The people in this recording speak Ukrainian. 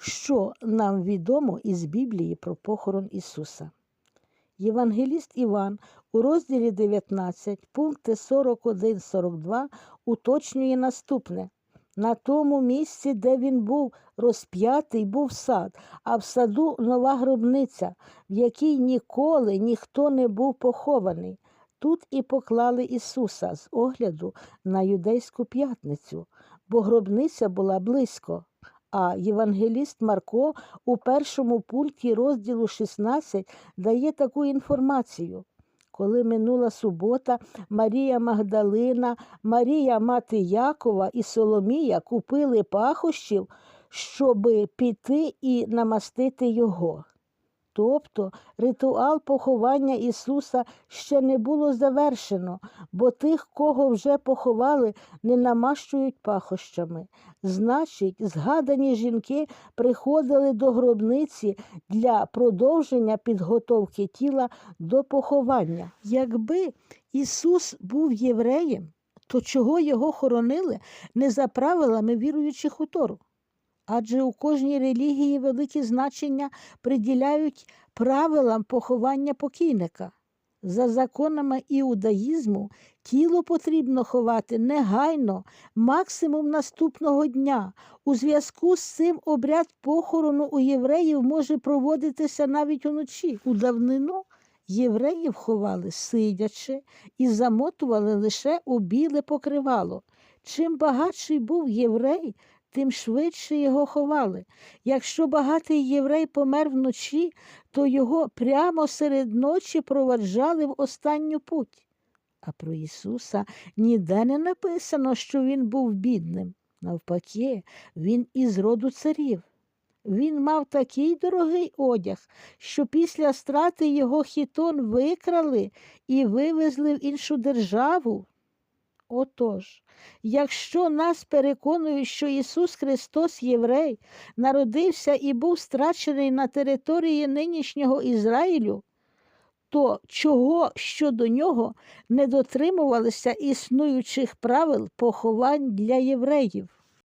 Що нам відомо із Біблії про похорон Ісуса? Євангеліст Іван у розділі 19, пункти 41-42 уточнює наступне. На тому місці, де він був розп'ятий, був сад, а в саду нова гробниця, в якій ніколи ніхто не був похований. Тут і поклали Ісуса з огляду на юдейську п'ятницю, бо гробниця була близько. А євангеліст Марко у першому пункті розділу 16 дає таку інформацію. Коли минула субота, Марія Магдалина, Марія мати Якова і Соломія купили пахощів, щоби піти і намастити його. Тобто ритуал поховання Ісуса ще не було завершено, бо тих, кого вже поховали, не намащують пахощами. Значить, згадані жінки приходили до гробниці для продовження підготовки тіла до поховання. Якби Ісус був євреєм, то чого його хоронили не за правилами віруючих у Тору? Адже у кожній релігії велике значення приділяють правилам поховання покійника. За законами іудаїзму тіло потрібно ховати негайно, максимум наступного дня. У зв'язку з цим обряд похорону у євреїв може проводитися навіть уночі. У давнину євреїв ховали сидячи і замотували лише у біле покривало. Чим багатший був єврей, тим швидше його ховали. Якщо багатий єврей помер вночі, то його прямо серед ночі проваджали в останню путь. А про Ісуса ніде не написано, що Він був бідним. Навпаки, він із роду царів. Він мав такий дорогий одяг, що після страти його хітон викрали і вивезли в іншу державу. Отож, якщо нас переконують, що Ісус Христос єврей, народився і був страчений на території нинішнього Ізраїлю, то чого щодо нього не дотримувалися існуючих правил поховань для євреїв?